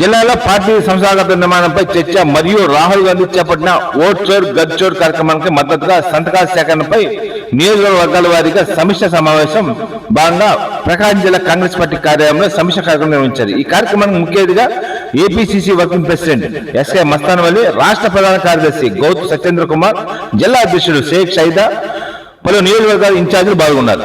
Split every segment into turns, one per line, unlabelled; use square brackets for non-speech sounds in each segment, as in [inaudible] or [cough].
జిల్లాలో పార్టీ సంస్థాగత నిర్మాణంపై చర్చ మరియు రాహుల్ గాంధీ చేపట్టిన ఓట్ చోర్ గద్ చోర్ కార్యక్రమానికి మద్దతుగా సంతకాల సేకరణపై నియోజకవర్గాల వారీగా సమీక్ష సమావేశం భాగంగా ప్రకాశం జిల్లా కాంగ్రెస్ పార్టీ కార్యాలయంలో సమీక్ష కార్యక్రమం నిర్వహించారు. ఈ కార్యక్రమానికి ముఖ్య అతిథిగా APCC working president SK Mastanvalli రాష్ట్ర ప్రధాన కార్యదర్శి గౌత్ సత్యేంద్ర కుమార్ జిల్లా అధ్యక్షుడు షేక్ షైదా పలు నియోజకవర్గాల ఇన్ఛార్జీలు పాల్గొన్నారు.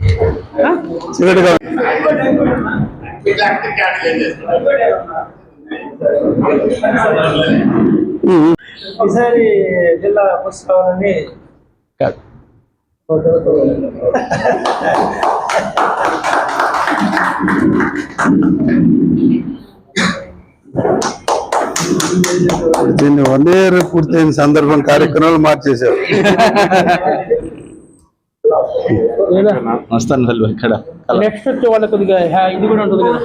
కదా.
దీన్ని వన్ ఇయర్ పూర్తయిన సందర్భం కార్యక్రమాలు మార్చేశారు [laughs]
వస్తాను ఇక్కడ
నెక్స్ట్ వచ్చే వాళ్ళకి కొద్దిగా హ్యా- ఇది కూడా ఉంటుంది కదా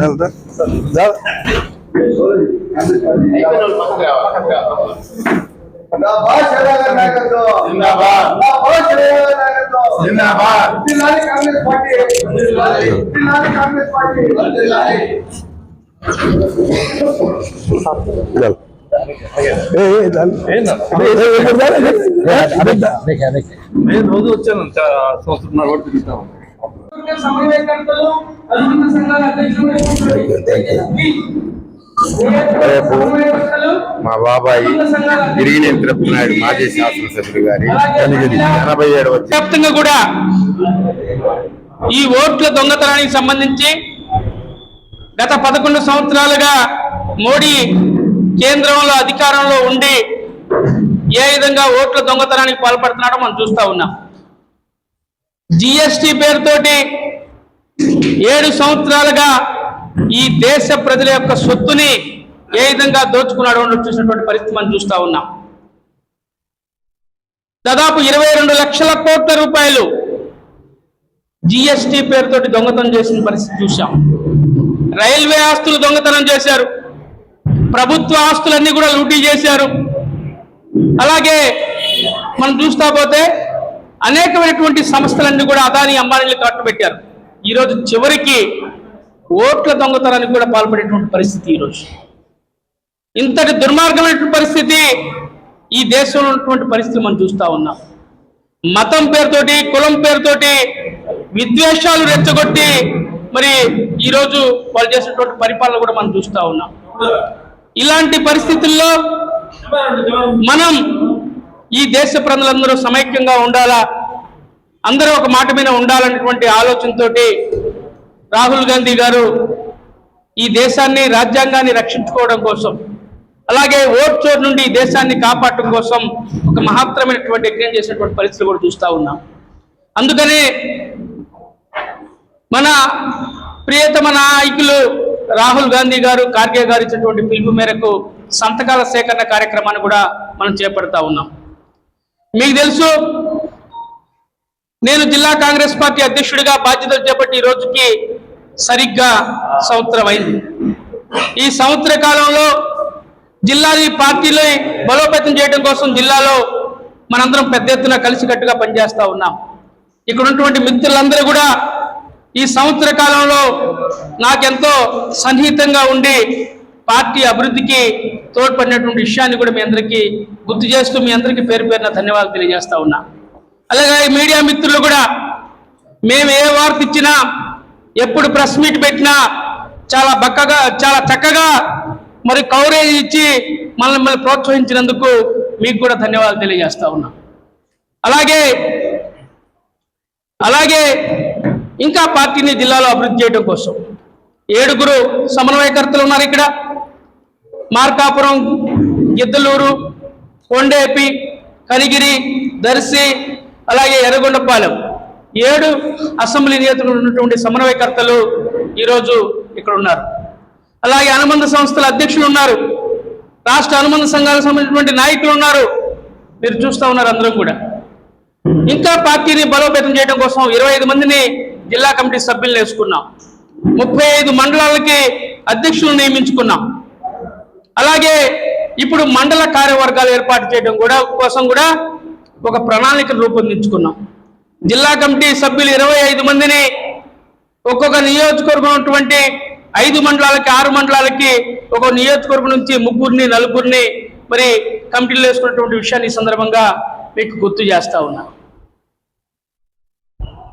వెళ్తా?
నాయకత్వం. జిందాబాద్ నాయకత్వం. కాంగ్రెస్ పార్టీ కాంగ్రెస్ పార్టీ
దా.
నేను రోజు వచ్చాను సంవత్సరంన్నర వరకు తిరుగుతాను
సమన్వయకర్తలు అనుబంధ సంఘాల అధ్యక్షులు
రేపు మా బాబాయి గిరిగినేని తిరుపతి నాయుడు మాజీ శాసనసభ్యులు గారి ఎనభై ఏడవ
వ్యాప్తంగా కూడా ఈ ఓట్ల దొంగతనానికి సంబంధించి గత పదకొండు సంవత్సరాలుగా మోడీ కేంద్రంలో అధికారంలో ఉండి ఏ విధంగా ఓట్ల దొంగతనానికి పాల్పడుతున్నాడో మనం చూస్తా ఉన్నాం. జిఎస్టి పేరుతోటి ఏడు సంవత్సరాలుగా ఈ దేశ ప్రజల యొక్క సొత్తుని ఏ విధంగా దోచుకున్నాడో చూసినటువంటి పరిస్థితి మనం చూస్తా ఉన్నాం. దాదాపు ఇరవై రెండు లక్షల కోట్ల రూపాయలు జిఎస్టి పేరుతోటి దొంగతనం చేసిన పరిస్థితి చూశాం. రైల్వే ఆస్తులు దొంగతనం చేశారు. ప్రభుత్వ ఆస్తులన్నీ కూడా లూటీ చేశారు. అలాగే మనం చూస్తా పోతే అనేకమైనటువంటి సంస్థలన్నీ కూడా అదాని అంబానీలు కట్టుబెట్టారు. ఈరోజు చివరికి ఓట్ల దొంగతనానికి కూడా పాల్పడేటువంటి పరిస్థితి ఈరోజు ఇంతటి దుర్మార్గమైనటువంటి పరిస్థితి ఈ దేశంలో ఉన్నటువంటి పరిస్థితి మనం చూస్తూ ఉన్నాం. మతం పేరుతోటి కులం పేరుతోటి విద్వేషాలు రెచ్చగొట్టి మరి ఈరోజు వాళ్ళు చేసినటువంటి పరిపాలన కూడా మనం చూస్తూ ఉన్నాం. ఇలాంటి పరిస్థితుల్లో మనం ఈ దేశ ప్రజలందరూ సమైక్యంగా ఉండాలా? అందరూ ఒక మాట మీద ఉండాలన్నటువంటి ఆలోచనతోటి రాహుల్ గాంధీ గారు ఈ దేశాన్ని రాజ్యాంగాన్ని రక్షించుకోవడం కోసం అలాగే ఓట్ చోర్ నుండి ఈ దేశాన్ని కాపాడటం కోసం ఒక మహత్తరమైనటువంటి యజ్ఞం చేసినటువంటి పరిస్థితులు కూడా చూస్తూ ఉన్నాం. అందుకనే మన ప్రియతమ నాయకులు రాహుల్ గాంధీ గారు ఖార్గే గారు ఇచ్చినటువంటి పిలుపు మేరకు సంతకాల సేకరణ కార్యక్రమాన్ని కూడా మనం చేపడతా ఉన్నాం. మీకు తెలుసు నేను జిల్లా కాంగ్రెస్ పార్టీ అధ్యక్షుడిగా బాధ్యతలు చేపట్టి ఈ రోజుకి సరిగ్గా సంవత్సరం అయింది ఈ సంవత్సర కాలంలో జిల్లాని పార్టీలో బలోపేతం చేయడం కోసం జిల్లాలో మనందరం పెద్ద ఎత్తున కలిసికట్టుగా పనిచేస్తూ ఉన్నాం. ఇక్కడ ఉన్నటువంటి మిత్రులందరూ కూడా ఈ సంవత్సర కాలంలో నాకెంతో సన్నిహితంగా ఉండి పార్టీ అభివృద్ధికి తోడ్పడినటువంటి విషయాన్ని కూడా మీ అందరికీ గుర్తు చేస్తూ మీ అందరికీ పేరు పేరున ధన్యవాదాలు తెలియజేస్తా ఉన్నా. అలాగే మీడియా మిత్రులు కూడా మేము ఏ వార్త ఇచ్చినా ఎప్పుడు ప్రెస్ మీట్ పెట్టినా చాలా బక్కగా చాలా చక్కగా మరి కవరేజ్ ఇచ్చి మనల్ని మళ్ళీ ప్రోత్సహించినందుకు మీకు కూడా ధన్యవాదాలు తెలియజేస్తా ఉన్నా. అలాగే అలాగే ఇంకా పార్టీని జిల్లాలో అభివృద్ధి చేయడం కోసం ఏడుగురు సమన్వయకర్తలు ఉన్నారు ఇక్కడ. మార్కాపురం గిద్దలూరు కొండేపి కనిగిరి దర్శి అలాగే ఎర్రగొండపాలెం. ఏడు అసెంబ్లీ నియోజకవర్గంలో ఉన్నటువంటి సమన్వయకర్తలు ఈరోజు ఇక్కడ ఉన్నారు. అలాగే అనుబంధ సంస్థల అధ్యక్షులు ఉన్నారు. రాష్ట్ర అనుబంధ సంఘాలకు సంబంధించినటువంటి నాయకులు ఉన్నారు. మీరు చూస్తూ ఉన్నారు అందరం కూడా. ఇంకా పార్టీని బలోపేతం చేయడం కోసం ఇరవై ఐదు మందిని జిల్లా కమిటీ సభ్యులు వేసుకున్నాం. ముప్పై ఐదు మండలాలకి అధ్యక్షులు నియమించుకున్నాం. అలాగే ఇప్పుడు మండల కార్యవర్గాలు ఏర్పాటు చేయడం కూడా కోసం కూడా ఒక ప్రణాళికను రూపొందించుకున్నాం. జిల్లా కమిటీ సభ్యులు ఇరవై ఐదు మందిని ఒక్కొక్క నియోజకవర్గం ఉన్నటువంటి ఐదు మండలాలకి ఆరు మండలాలకి ఒక నియోజకవర్గం నుంచి ముగ్గురిని నలుగురిని మరి కమిటీలు వేసుకున్నటువంటి విషయాన్ని ఈ సందర్భంగా మీకు గుర్తు చేస్తా ఉన్నా.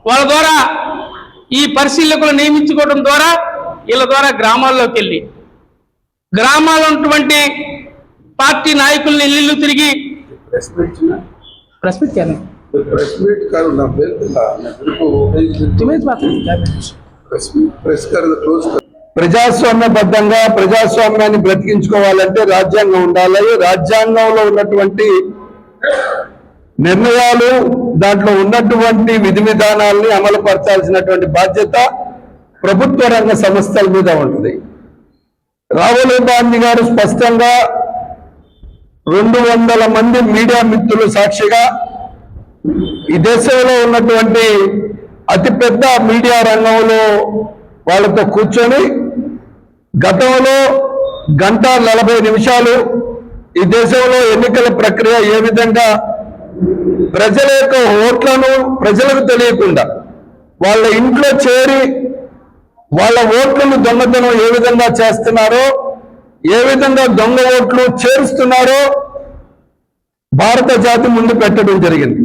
వాళ్ళ ద్వారా ఈ పరిశీలకులు నియమించుకోవడం ద్వారా వీళ్ళ ద్వారా గ్రామాల్లోకి వెళ్ళి గ్రామాల్లో ఉన్నటువంటి పార్టీ నాయకుల్ని ఇల్లు తిరిగి
ప్రెస్ మీట్
ప్రెస్ మీట్
కాదు నా ప్రెస్ మీట్ ప్రెస్ కాదు క్లోజ్. ప్రజాస్వామ్యబద్ధంగా ప్రజాస్వామ్యాన్ని బ్రతికించుకోవాలంటే రాజ్యాంగం ఉండాలి. రాజ్యాంగంలో ఉన్నటువంటి నిర్ణయాలు దాంట్లో ఉన్నటువంటి విధి విధానాల్ని అమలు పరచాల్సినటువంటి బాధ్యత ప్రభుత్వ రంగ సంస్థల మీద ఉంటుంది. రాహుల్ గాంధీ గారు స్పష్టంగా రెండు వందల మంది మీడియా మిత్రులు సాక్షిగా ఈ దేశంలో ఉన్నటువంటి అతిపెద్ద మీడియా రంగంలో వాళ్ళతో కూర్చొని గతంలో గంట నలభై నిమిషాలు ఈ దేశంలో ఎన్నికల ప్రక్రియ ఏ విధంగా ప్రజల యొక్క ఓట్లను ప్రజలకు తెలియకుండా వాళ్ళ ఇంట్లో చేరి వాళ్ళ ఓట్లను దొంగతనం ఏ విధంగా చేస్తున్నారో ఏ విధంగా దొంగ ఓట్లు చేరుస్తున్నారో భారత జాతి ముందు పెట్టడం జరిగింది.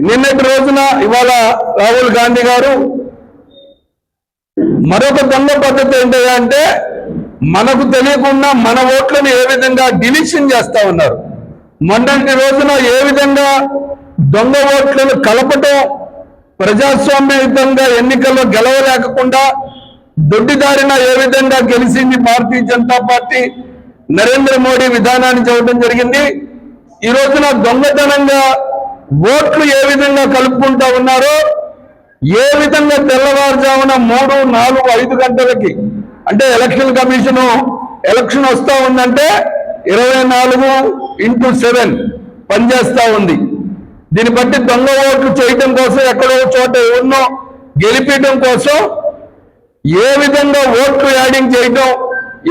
నిన్నటి రోజున ఇవాళ రాహుల్ గాంధీ గారు మరొక దొంగ పద్ధతి ఏంటంటే మనకు తెలియకుండా మన ఓట్లను ఏ విధంగా డిలీషన్ చేస్తా ఉన్నారు. మొన్నటి రోజున ఏ విధంగా దొంగ ఓట్లను కలపటం ప్రజాస్వామ్యయుతంగా ఎన్నికల్లో గెలవలేకుండా దొడ్డిదారిన ఏ విధంగా గెలిచింది భారతీయ జనతా పార్టీ నరేంద్ర మోడీ విధానాన్ని చూడటం జరిగింది. ఈ రోజున దొంగతనంగా ఓట్లు ఏ విధంగా కలుపుకుంటా ఉన్నారో ఏ విధంగా తెల్లవారుజామున మూడు నాలుగు ఐదు గంటలకి అంటే ఎలక్షన్ కమిషను ఎలక్షన్ వస్తూ ఉందంటే ఇరవై నాలుగు ఇంటూ సెవెన్ పనిచేస్తూ ఉంది. దీన్ని బట్టి దొంగ ఓట్లు చేయటం కోసం ఎక్కడో చోట ఎవరినో గెలిపించడం కోసం ఏ విధంగా ఓట్లు యాడింగ్ చేయటం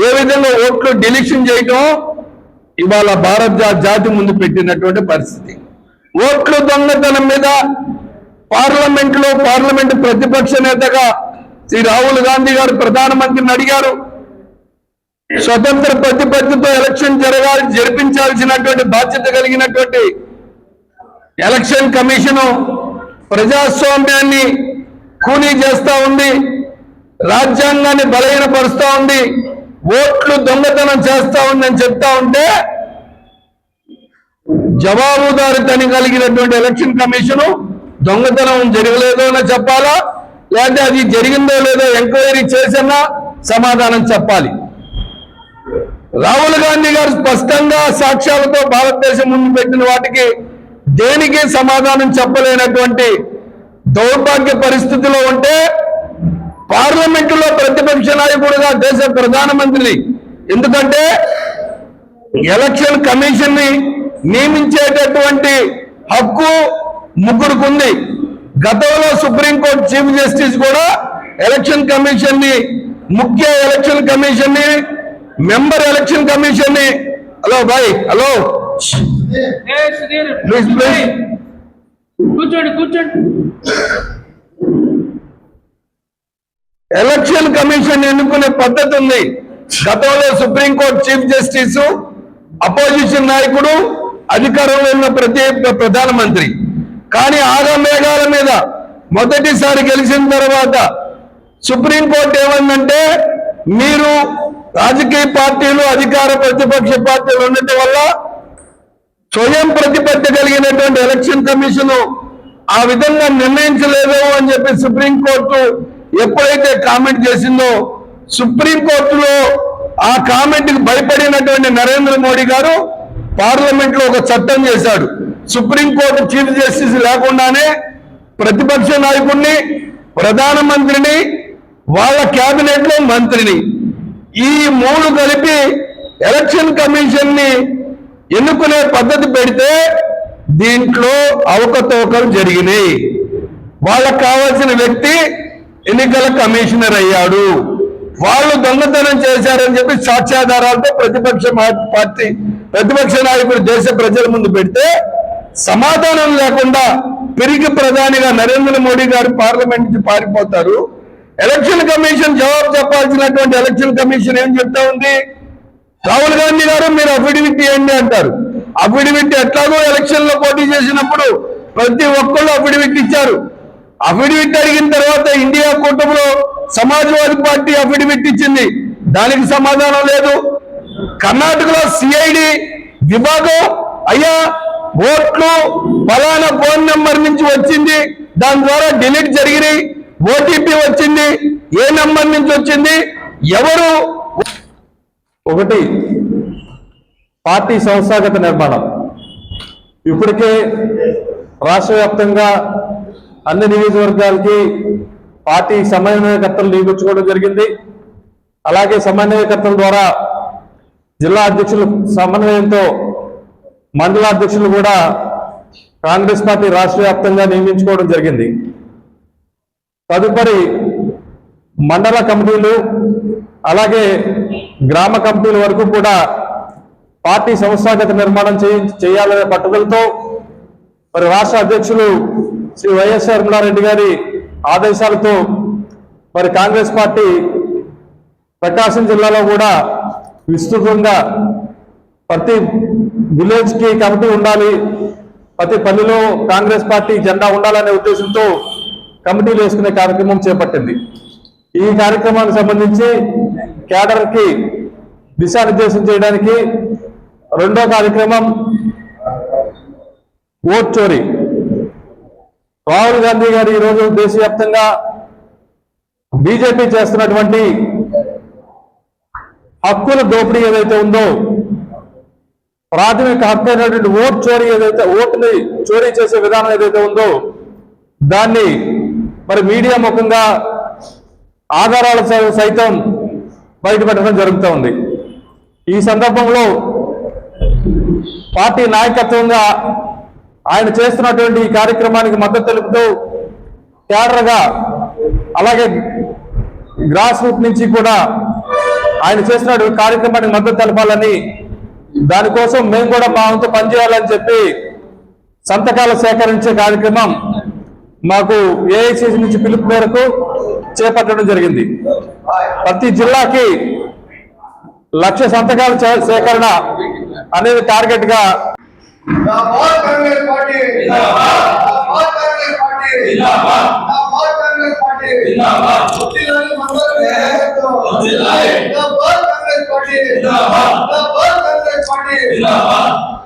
ఏ విధంగా ఓట్లు డిలీషన్ చేయటం ఇవాళ భారత జా- జాతి ముందు పెట్టినటువంటి పరిస్థితి. ఓట్లు దొంగతనం మీద పార్లమెంట్లో పార్లమెంట్ ప్రతిపక్ష నేతగా శ్రీ రాహుల్ గాంధీ గారు ప్రధానమంత్రిని అడిగారు. స్వతంత్ర ప్రతిపత్తితో ఎలక్షన్ జరగాలి జరిపించాల్సినటువంటి బాధ్యత కలిగినటువంటి ఎలక్షన్ కమిషను ప్రజాస్వామ్యాన్ని ఖూనీ చేస్తా ఉంది రాజ్యాంగాన్ని బలహీనపరుస్తా ఉంది ఓట్లు దొంగతనం చేస్తా ఉందని చెప్తా ఉంటే జవాబుదారితని కలిగినటువంటి ఎలక్షన్ కమిషను దొంగతనం జరగలేదో అని చెప్పాలా? లేదంటే అది జరిగిందో లేదో ఎంక్వైరీ చేసినా సమాధానం చెప్పాలి. రాహుల్ గాంధీ గారు స్పష్టంగా సాక్ష్యాలతో భారతదేశం ముందు పెట్టిన వాటికి దేనికి సమాధానం చెప్పలేనటువంటి దౌర్భాగ్య పరిస్థితిలో ఉంటే పార్లమెంటులో ప్రతిపక్ష నాయకుడుగా దేశ ప్రధానమంత్రిని. ఎందుకంటే ఎలక్షన్ కమిషన్ని నియమించేటటువంటి హక్కు ముగ్గురికి ఉంది గతంలో సుప్రీంకోర్టు చీఫ్ జస్టిస్ కూడా ఎలక్షన్ కమిషన్ని ముఖ్య ఎలక్షన్ కమిషన్ని member election కమిషన్ని hello.
Bye hello
please please
కూర్చోండి కూర్చోండి.
ఎలక్షన్ కమిషన్ ఎన్నుకునే పద్ధతి ఉంది. గతంలో సుప్రీంకోర్టు చీఫ్ జస్టిస్ అపోజిషన్ నాయకుడు అధికారంలో ఉన్న ప్రతి ప్రధానమంత్రి. కానీ ఆగమేఘాల మీద మొదటిసారి గెలిచిన తర్వాత సుప్రీంకోర్టు ఏమందంటే మీరు రాజకీయ పార్టీలు అధికార ప్రతిపక్ష పార్టీలు ఉండటం వల్ల స్వయం ప్రతిపత్తి కలిగినటువంటి ఎలక్షన్ కమిషన్ ఆ విధంగా నిర్ణయించలేదు అని చెప్పి సుప్రీంకోర్టు ఎప్పుడైతే కామెంట్ చేసిందో సుప్రీంకోర్టులో ఆ కామెంట్కి భయపడినటువంటి నరేంద్ర మోడీ గారు పార్లమెంట్లో ఒక చట్టం చేశాడు. సుప్రీంకోర్టు చీఫ్ జస్టిస్ లేకుండానే ప్రతిపక్ష నాయకుడిని ప్రధానమంత్రిని వాళ్ళ కేబినెట్లో మంత్రిని. ఈ మూడు కలిపి ఎలక్షన్ కమిషన్ని ఎన్నుకునే పద్ధతి పెడితే దీంట్లో అవకతవకలు జరిగినాయి. వాళ్ళకు కావాల్సిన వ్యక్తి ఎన్నికల కమిషనర్ అయ్యాడు. వాళ్ళు దొంగతనం చేశారని చెప్పి సాక్ష్యాధారాలతో ప్రతిపక్ష పార్టీ ప్రతిపక్ష నాయకుడు దేశ ప్రజల ముందు పెడితే సమాధానం లేకుండా పెరిగి ప్రధానిగా నరేంద్ర మోడీ గారు పార్లమెంట్ నుంచి పారిపోతారు. ఎలక్షన్ కమిషన్ జవాబు చెప్పాల్సినటువంటి ఎలక్షన్ కమిషన్ ఏం చెప్తా ఉంది? రాహుల్ గాంధీ గారు మీరు అఫిడవిట్ ఇవ్వండి అంటారు. అఫిడవిట్ ఎట్లాగో ఎలక్షన్లో పోటీ చేసినప్పుడు ప్రతి ఒక్కళ్ళు అఫిడవిట్ ఇచ్చారు. అఫిడవిట్ అడిగిన తర్వాత ఇండియా కూటమిలో సమాజ్వాదీ పార్టీ అఫిడవిట్ ఇచ్చింది. దానికి సమాధానం లేదు. కర్ణాటకలో సిఐడి విభాగం అయ్యా ఓట్లు ఫలానా ఫోన్ నెంబర్ నుంచి వచ్చింది. దాని ద్వారా డిలీట్ జరిగినాయి. ఓటీపీ వచ్చింది. ఏ నెంబర్ నుంచి వచ్చింది? ఎవరు?
ఒకటి పార్టీ సంస్థాగత నిర్మాణం. ఇప్పటికే రాష్ట్ర వ్యాప్తంగా అన్ని నియోజకవర్గాలకి పార్టీ సమన్వయకర్తలు నియమించుకోవడం జరిగింది. అలాగే సమన్వయకర్తల ద్వారా జిల్లా అధ్యక్షుల సమన్వయంతో మండల అధ్యక్షులు కూడా కాంగ్రెస్ పార్టీ రాష్ట్ర వ్యాప్తంగా నియమించుకోవడం జరిగింది. తదుపరి మండల కమిటీలు అలాగే గ్రామ కమిటీల వరకు కూడా పార్టీ సంస్థాగత నిర్మాణం చేయి- చేయాలనే పట్టుదలతో మరి రాష్ట్ర అధ్యక్షులు శ్రీ వైఎస్ రెడ్డి గారి ఆదేశాలతో మరి కాంగ్రెస్ పార్టీ ప్రకాశం జిల్లాలో కూడా విస్తృతంగా ప్రతి విలేజ్కి కమిటీ ఉండాలి ప్రతి పల్లెలో కాంగ్రెస్ పార్టీ జెండా ఉండాలనే ఉద్దేశంతో కమిటీలు వేసుకునే కార్యక్రమం చేపట్టింది. ఈ కార్యక్రమానికి సంబంధించి కేడర్కి దిశానిర్దేశం చేయడానికి రెండో కార్యక్రమం ఓట్ చోరీ. రాహుల్ గాంధీ గారు ఈరోజు దేశవ్యాప్తంగా బీజేపీ చేస్తున్నటువంటి హక్కుల దోపిడీ ఏదైతే ఉందో ప్రాథమిక హక్కు అయినటువంటి ఓట్ చోరీ ఏదైతే ఓటుని చోరీ చేసే విధానం ఏదైతే ఉందో దాన్ని మరి మీడియా ముఖంగా ఆధారాల సైతం బయటపెట్టడం జరుగుతూ ఉంది. ఈ సందర్భంలో పార్టీ నాయకత్వంగా ఆయన చేస్తున్నటువంటి ఈ కార్యక్రమానికి మద్దతు తెలుపుతూ క్యాడర్గా అలాగే గ్రాస్ రూట్ నుంచి కూడా ఆయన చేస్తున్న కార్యక్రమానికి మద్దతు తెలపాలని. దానికోసం మేము కూడా మా వంతు పనిచేయాలని చెప్పి సంతకాలు సేకరించే కార్యక్రమం మాకు ఏఐసిసి నుంచి పిలుపు మేరకు చేపట్టడం జరిగింది. ప్రతి జిల్లాకి లక్ష సంతకాల సేకరణ అనేది టార్గెట్గా
जिंदाबाद कांग्रेस पार्टी जिंदाबाद। जिंदाबाद कांग्रेस पार्टी जिंदाबाद। दिलाए मंगल में है तो। दिलाए जिंदाबाद कांग्रेस पार्टी जिंदाबाद। जिंदाबाद कांग्रेस पार्टी जिंदाबाद।